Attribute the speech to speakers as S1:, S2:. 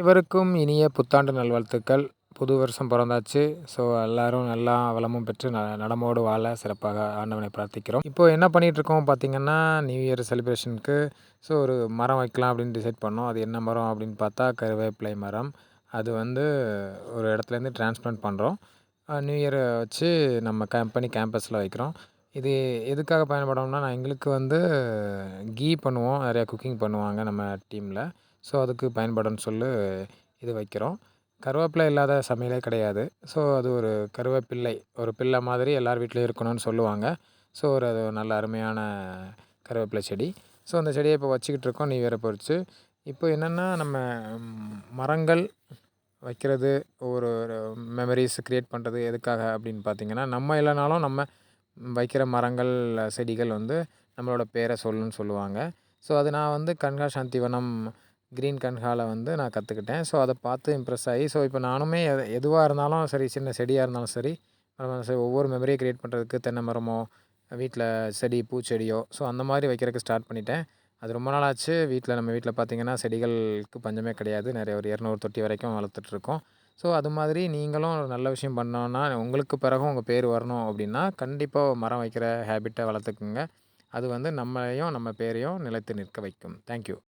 S1: அனைவருக்கும் இனிய புத்தாண்டு நல்வாழ்த்துக்கள். புது வருஷம் பிறந்தாச்சு. ஸோ எல்லோரும் நல்லா வளமும் பெற்று ந நடமோடு வாழ சிறப்பாக ஆண்டவனை பிரார்த்திக்கிறோம். இப்போது என்ன பண்ணிகிட்ருக்கோம் பார்த்திங்கன்னா நியூ இயர் செலிப்ரேஷனுக்கு ஸோ ஒரு மரம் வைக்கலாம் அப்படின்னு டிசைட் பண்ணோம். அது என்ன மரம் அப்படின்னு பார்த்தா கருவேப்பிலை மரம். அது வந்து ஒரு இடத்துலேருந்து டிரான்ஸ்பிளான்ட் பண்ணுறோம் நியூ இயரை வச்சு நம்ம கம்பெனி கேம்பஸில் வைக்கிறோம். இது எதுக்காக பயன்படும்னா நான் எங்களுக்கு வந்து கீ பண்ணுவோம். நிறையா குக்கிங் பண்ணுவாங்க நம்ம டீமில் ஸோ அதுக்கு பயன்படும்னு சொல்லி இது வைக்கிறோம். கருவேப்பிலை இல்லாத சமையலே கிடையாது. ஸோ அது ஒரு கருவேப்பிள்ளை ஒரு பிள்ளை மாதிரி எல்லார் வீட்லேயும் இருக்கணும்னு சொல்லுவாங்க. ஸோ ஒரு அது ஒரு நல்ல அருமையான கருவேப்பிலை செடி. ஸோ அந்த செடியை இப்போ வச்சுக்கிட்டு இருக்கோம். நீ வேற பொறுத்து இப்போ என்னென்னா நம்ம மரங்கள் வைக்கிறது ஒரு மெமரிஸ் க்ரியேட் பண்ணுறது எதுக்காக அப்படின்னு பார்த்தீங்கன்னா நம்ம இல்லைனாலும் நம்ம வைக்கிற மரங்கள் செடிகள் வந்து நம்மளோட பேரை சொல்லுன்னு சொல்லுவாங்க. ஸோ அது நான் வந்து கண்கா சாந்திவனம் க்ரீன் கண்காவில் வந்து நான் கற்றுக்கிட்டேன் ஸோ அதை பார்த்து இம்ப்ரெஸ் ஆகி ஸோ இப்போ நானுமே எது எதுவாக இருந்தாலும் சரி சின்ன செடியாக இருந்தாலும் சரி சரி ஒவ்வொரு மெமரியை க்ரியேட் பண்ணுறதுக்கு தென்னை மரமோ வீட்டில் செடி பூச்செடியோ ஸோ அந்த மாதிரி வைக்கிறதுக்கு ஸ்டார்ட் பண்ணிட்டேன். அது ரொம்ப நாள் ஆச்சு. வீட்டில் நம்ம வீட்டில் பார்த்திங்கன்னா செடிகளுக்கு பஞ்சமே கிடையாது. நிறைய ஒரு இரநூறு தொட்டி வரைக்கும் வளர்த்துட்ருக்கோம் ஸோ அது மாதிரி நீங்களும் ஒரு நல்ல விஷயம் பண்ணோன்னா உங்களுக்கு பிறகும் உங்கள் பேர் வரணும் அப்படின்னா கண்டிப்பாக மரம் வைக்கிற ஹேபிட்டை வளர்த்துக்குங்க. அது வந்து நம்மளையும் நம்ம பேரையும் நிலைத்து நிற்க வைக்கும். தேங்க்யூ